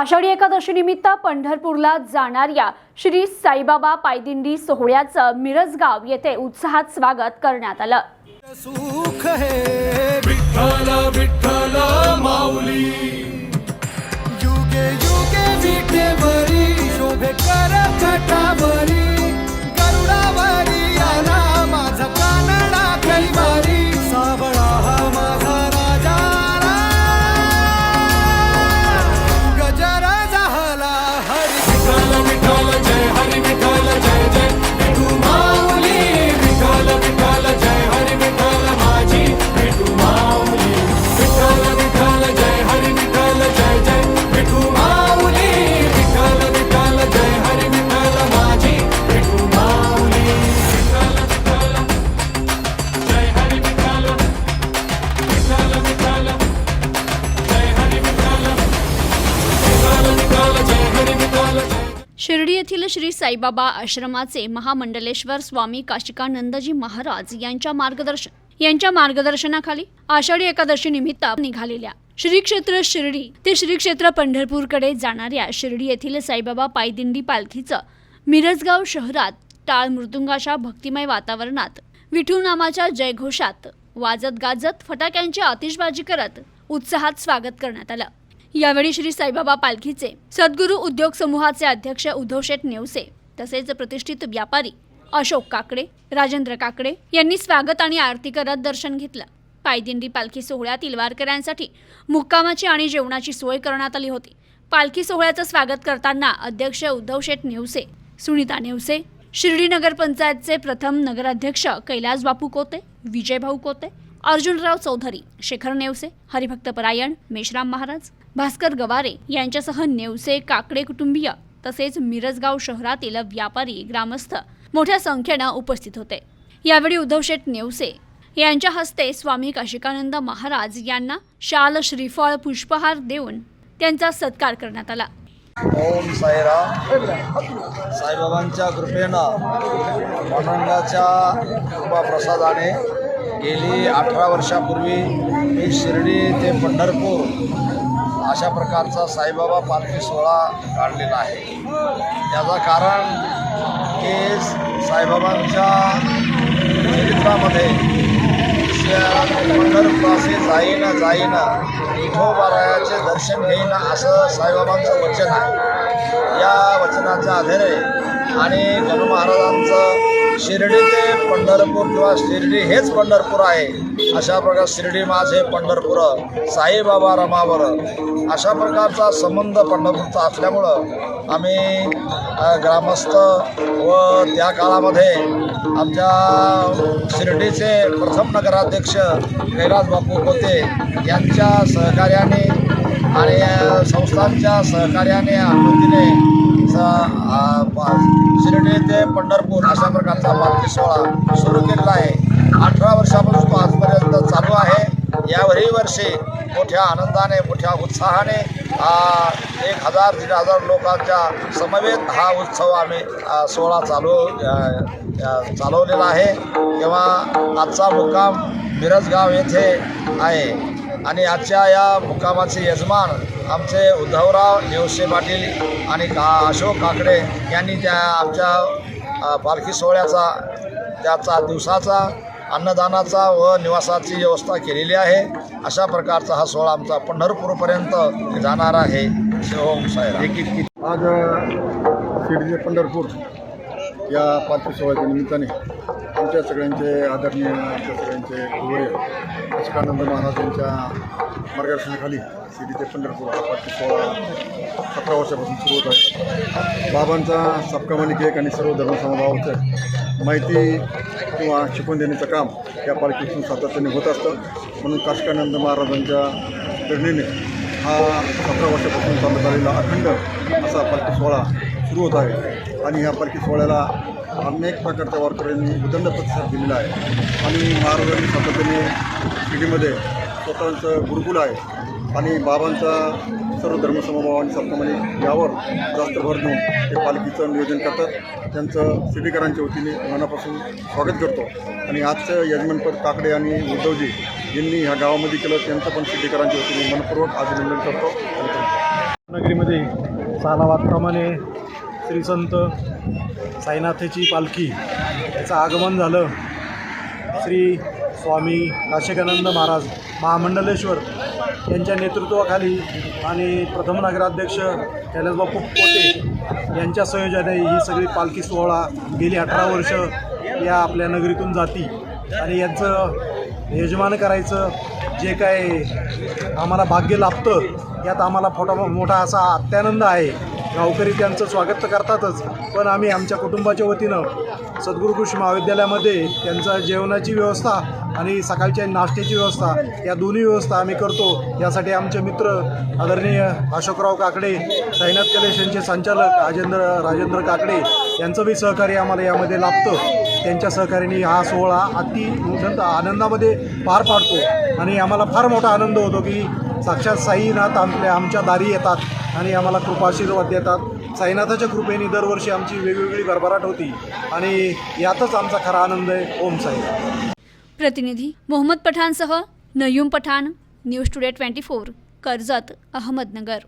आषाढी एकादशी निमित्त पंढरपूरला जाणाऱ्या श्री साईबाबा पायदिंडी सोहळ्याचं मिरजगाव येथे उत्साहात स्वागत करण्यात आलं. सुख हे विठ्ठल विठ्ठल माऊली. युगे युगे विठेवरी शिर्डी येथील श्री साईबाबा आश्रमाचे महामंडलेश्वर स्वामी काशिकानंदजी महाराज यांच्या मार्गदर्शन यांच्या मार्गदर्शनाखाली आषाढी एकादशी निमित्त निघालेल्या श्री क्षेत्र शिर्डी ते श्री क्षेत्र पंढरपूरकडे जाणाऱ्या शिर्डी येथील साईबाबा पायदिंडी पालखीचं मिरजगाव शहरात टाळ मृदुंगाच्या भक्तिमय वातावरणात विठू नामाच्या जयघोषात वाजत गाजत फटाक्यांची आतिषबाजी करत उत्साहात स्वागत करण्यात आलं. यावेळी श्री साईबाबा पालखीचे सद्गुरू उद्योग समूहाचे अध्यक्ष उद्धव शेठ नेवसे तसेच प्रतिष्ठित व्यापारी अशोक काकडे राजेंद्र काकडे यांनी स्वागत आणि आरती करत दर्शन घेतलं. पायदिंडी पालखी सोहळ्यातील वारकऱ्यांसाठी मुक्कामाची आणि जेवणाची सोय करण्यात आली होती. पालखी सोहळ्याचं स्वागत करताना अध्यक्ष उद्धव शेठ नेवसे सुनीता नेवसे शिर्डी नगर पंचायतचे प्रथम नगराध्यक्ष कैलास बापू कोते विजयभाऊ कोते अर्जुनराव चौधरी शेखर नेवसे हरिभक्त परायण मेश्राम महाराज भास्कर गवारे यांच्यासह नेवसे काकडे कुटुंबीय तसेच मिरजगाव शहरातील व्यापारी ग्रामस्थ मोठ्या संख्येनं उपस्थित होते. यावेळी उद्धवशेठ नेवसे यांच्या हस्ते स्वामी काशिकानंद महाराज यांना शाल श्रीफळ पुष्पहार देऊन त्यांचा सत्कार करण्यात आला. ओम साईराम. साईबाबांच्या कृपेनं पांडुरंगाच्या कृपा प्रसादाने गेली अठरा वर्षापूर्वी मी शिर्डी ते पंढरपूर अशा प्रकारचा साईबाबा पालखी सोहळा काढलेला आहे. त्याचं कारण की साईबाबांच्या चरित्रामध्ये पंढरपुराचे जाईन जाईन विठोबारायाचे दर्शन घेईन असं साईबाबांचं वचन आहे. या वचनाच्या आहे आणि गणू महाराजांचं शिर्डी ते पंढरपूर किंवा शिर्डी हेच पंढरपूर आहे. अशा प्रकार शिर्डी माझे पंढरपूर साईबाबा रमावर. अशा प्रकारचा संबंध पंढरपूरचा असल्यामुळं आम्ही ग्रामस्थ व त्या काळामध्ये आमच्या शिर्डीचे प्रथम नगराध्यक्ष कैलास बापू होते यांच्या सहकार्याने आणि संस्थांच्या सहकार्याने अनुमतीने शिर्डी ते पंढरपूर अशा प्रकारचा पालखी सोहळा सुरू केलेला आहे. अठरा वर्षापासून तो आजपर्यंत चालू आहे. यावरही वर्षी मोठ्या आनंदाने मोठ्या उत्साहाने एक हजार दीड हजार लोकांच्या समवेत हा उत्सव आम्ही सोहळा चालू चालवलेला आहे. तेव्हा आजचा मुक्काम मिरजगाव येथे आहे. आणि आजच्या या मुक्कामाचे यजमान आमचे उद्धवराव नेवसे पाटील आणि का अशोक काकडे यांनी त्या आमच्या पालखी सोहळ्याचा त्याचा दिवसाचा अन्नदानाचा व निवासाची व्यवस्था केलेली आहे. अशा प्रकारचा हा सोहळा आमचा पंढरपूरपर्यंत जाणार आहे. ओम साहेब. आज शिर्डी पंढरपूर. या पालखी सोहळ्याच्या निमित्ताने आमच्या सगळ्यांचे आदरणीय आमच्या सगळ्यांचे गुरुवर्य अशोकानंद महाराज यांच्या मार्गदर्शनाखाली शिर्डी ते पंढरपूर हा पालखी सोहळा सतरा वर्षापासून सुरू होत आहे. बाबांचा सबकामानिक एक आणि सर्व धर्मसमभावाचं माहिती किंवा शिकवून देण्याचं काम या पालखीतून सातत्याने होत असतं. म्हणून काशकानंद महाराजांच्या प्रेरणेने हा सतरा वर्षापासून चालत आलेला अखंड असा पालखी सोहळा सुरू होत आहे. आणि ह्या पालखी सोहळ्याला अनेक प्रकारच्या वारकऱ्यांनी उदंड प्रतिसाद दिलेला आहे. आणि महाराजांनी सातत्याने शिर्डीमध्ये स्वतःचं गुरुकुल आहे. आणि बाबांचा सर्व धर्मसमभाव आणि सप्तमणी यावर जास्त भर देऊन ते पालखीचं नियोजन करतात. त्यांचं सिटीकरांच्या वतीने मनापासून स्वागत करतो. आणि आजचं यजमानपद काकडे आणि उद्धवजी यांनी ह्या गावामध्ये केलं त्यांचं पण सिटीकरांच्या वतीने मनपूर्वक अभिनंदन करतो. नगरीमध्ये सालावादप्रमाणे श्रीसंत साईनाथची पालखी याचं आगमन झालं. श्री स्वामी काशिकानंद महाराज महामंडलेश्वर यांच्या नेतृत्वाखाली आणि प्रथम नगराध्यक्ष कैलासबापू पोते यांच्या संयोजने ही सगळी पालखी सोहळा गेली अठरा वर्ष या आपल्या नगरीतून जाती. आणि यांचं यजमान करायचं जे काय आम्हाला भाग्य लाभतं यात आम्हाला फोटा मोठा असा अत्यानंद आहे. गावकरी त्यांचं स्वागत तर करतातच पण आम्ही आमच्या कुटुंबाच्या वतीनं सद्गुरू कृषी महाविद्यालयामध्ये त्यांचा जेवणाची व्यवस्था आणि सकाळच्या नाश्त्याची व्यवस्था या दोन्ही व्यवस्था आम्ही करतो. यासाठी आमचे मित्र आदरणीय अशोकराव काकडे साईनाथ कलेश यांचे संचालक राजेंद्र राजेंद्र काकडे यांचं बी सहकार्य आम्हाला यामध्ये लाभतं. त्यांच्या सहकार्याने हा सोहळा अति आनंदामध्ये पार पाडतो आणि आम्हाला फार मोठा आनंद होतो की साक्षात साईनाथ आपल्या आमच्या दारी येतात आणि आम्हाला कृपाशीर्वाद देतात. साईनाथाच्या कृपेने दरवर्षी आमची वेगवेगळी भरभराट होती आणि यातच आमचा खरा आनंद आहे. ओम साई. प्रतिनिधी Mohammed पठाणसह Nayum Pathan news today twenty four Karjat Ahmednagar.